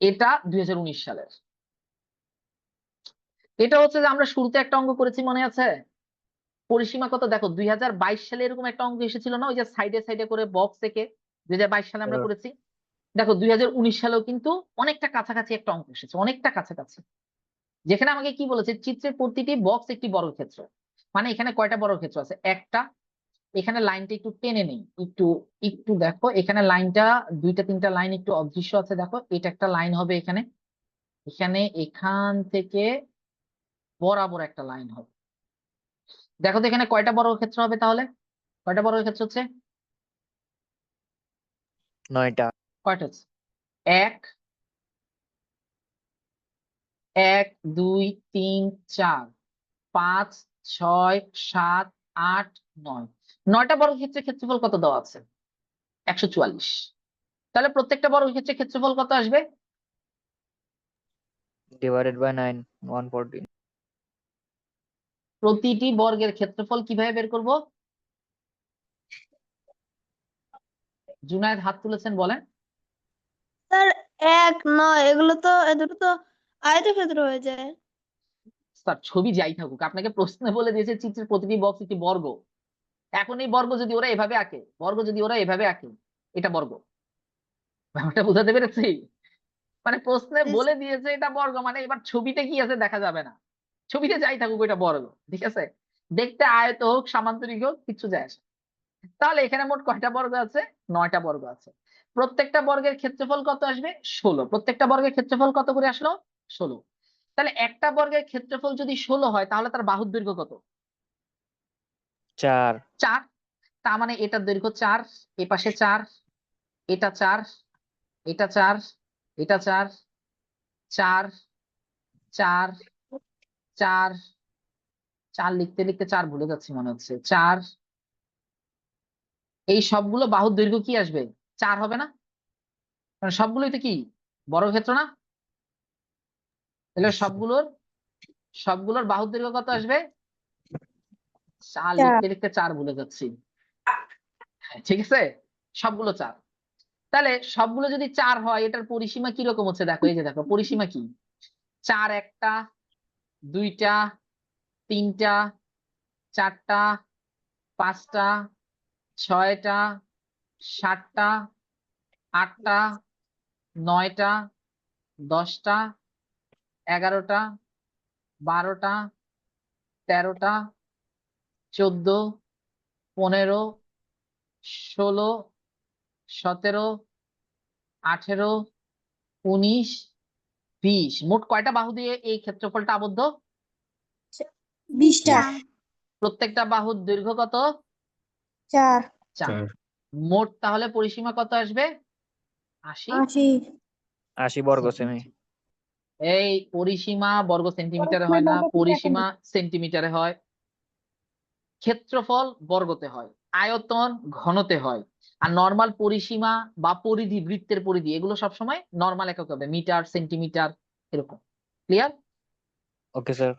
এটা দুই হাজার উনিশ সালের। এটা হচ্ছে যে আমরা শুরুতে একটা অঙ্ক করেছি মনে আছে? পরিসীমা কত? দেখো দুই হাজার বাইশ সালে এরকম একটা অঙ্ক এসেছিল না? ওই যে সাইডে সাইডে করে বক্স থেকে দুই হাজার বাইশ সালে আমরা হ্যাঁ। করেছি। দেখো দুই হাজার উনিশ সালেও কিন্তু অনেকটা কাছাকাছি একটা অঙ্ক এসেছে অনেকটা কাছাকাছি। যেখানে আমাকে কি বলেছে? চিত্রের প্রতিটি বক্স একটি বর্গক্ষেত্র মানে এখানে কয়টা বর্গক্ষেত্র আছে? একটা এখানে লাইনটা একটু টেনে নেই। একটু একটু দেখো এখানে লাইনটা দুইটা তিনটা লাইন একটু অদৃশ্য আছে দেখো। এটা একটা লাইন হবে এখানে। এখানে এখান থেকে বরাবর একটা লাইন হবে। দেখো তো এখানে কয়টা বর্গক্ষেত্র হবে তাহলে? কয়টা বর্গক্ষেত্র হচ্ছে? নয়টা। কয়টা এক এক দুই তিন চার পাঁচ ছয় সাত আট নয়। নয়টা বর্গক্ষেত্রের ক্ষেত্রফল কত দেওয়া আছে? একশো চুয়াল্লিশ। তাহলে প্রত্যেকটা বর্গক্ষেত্রের ক্ষেত্রফল কত আসবে? ডিভাইডেড বাই নাইন ওয়ান প্রতিটি বর্গের ক্ষেত্রফল কীভাবে বের করব? জুনায়েদ হাত তুলেছেন বলেন। স্যার এক নয় এগুলো তো এ দুটো তো আয়তক্ষেত্র হয়ে যায়। স্যার ছবি যাই থাকুক আপনাকে প্রশ্নে বলে দিয়েছে চিত্রের প্রতিটি বক্স একটি বর্গ। এখন এই বর্গ যদি ওরা এভাবে আঁকে বর্গ যদি ওরা এভাবে আঁকে এটা বর্গ। ব্যাপারটা বোঝাতে পেরেছি? মানে প্রশ্নে বলে দিয়েছে এটা বর্গ মানে এবার ছবিতে কি আছে দেখা যাবে না। ছবিতে যাই থাকুক এটা বর্গ ঠিক আছে? দেখতে আয়ত হোক সামান্তরিক হোক কিছু যায় আসে তাহলে এখানে মোট কয়টা বর্গ আছে? নয়টা বর্গ আছে। প্রত্যেকটা বর্গের ক্ষেত্রফল কত আসবে? ষোলো। প্রত্যেকটা বর্গের ক্ষেত্রফল কত করে আসলো? ষোলো। তাহলে একটা বর্গের ক্ষেত্রফল যদি ষোলো হয় তাহলে তার বাহুর দৈর্ঘ্য কত? চার। চার। তার মানে এটার দৈর্ঘ্য চার এ পাশে চার এটা চার এটা চার এটা চার চার চার চার চার লিখতে লিখতে চার ভুলে যাচ্ছি মনে হচ্ছে। চার। এই সবগুলো বাহুর দৈর্ঘ্য কি আসবে? চার হবে না? কারণ সবগুলোই তো কি? বড় ক্ষেত্র না? তাহলে সবগুলোর সবগুলোর বাহুর দৈর্ঘ্য কত আসবে? চার। লিখতে লিখতে চার ভুলে যাচ্ছি। ঠিক আছে? সবগুলো চার। তাহলে সবগুলো যদি চার হয় এটার পরিসীমা কীরকম হচ্ছে? দেখো এই যে দেখো পরিসীমা কি? চার একটা দুইটা তিনটা চারটা পাঁচটা ছয়টা সাতটা আটটা নয়টা দশটা এগারোটা বারোটা তেরোটা চোদ্দ পনেরো ষোলো সতেরো আঠেরো উনিশ বিশ। মোট কয়টা বাহু দিয়ে এই ক্ষেত্রফলটা আবদ্ধ? বিশটা। প্রত্যেকটা বাহুর দৈর্ঘ্য কত? চার। চার। মোট তাহলে পরিসীমা কত আসবে? আশি। আশি। আশি বর্গ সেমি। এই পরিসীমা বর্গ সেন্টিমিটারে হয় না পরিসীমা সেন্টিমিটারে হয়। ক্ষেত্রফল বর্গতে হয়, আয়তন ঘনতে হয়, আর নর্মাল পরিসীমা বা পরিধি বৃত্তের পরিধি, এগুলো সবসময় নর্মাল একক হবে মিটার সেন্টিমিটার এরকম ক্লিয়ার ওকে স্যার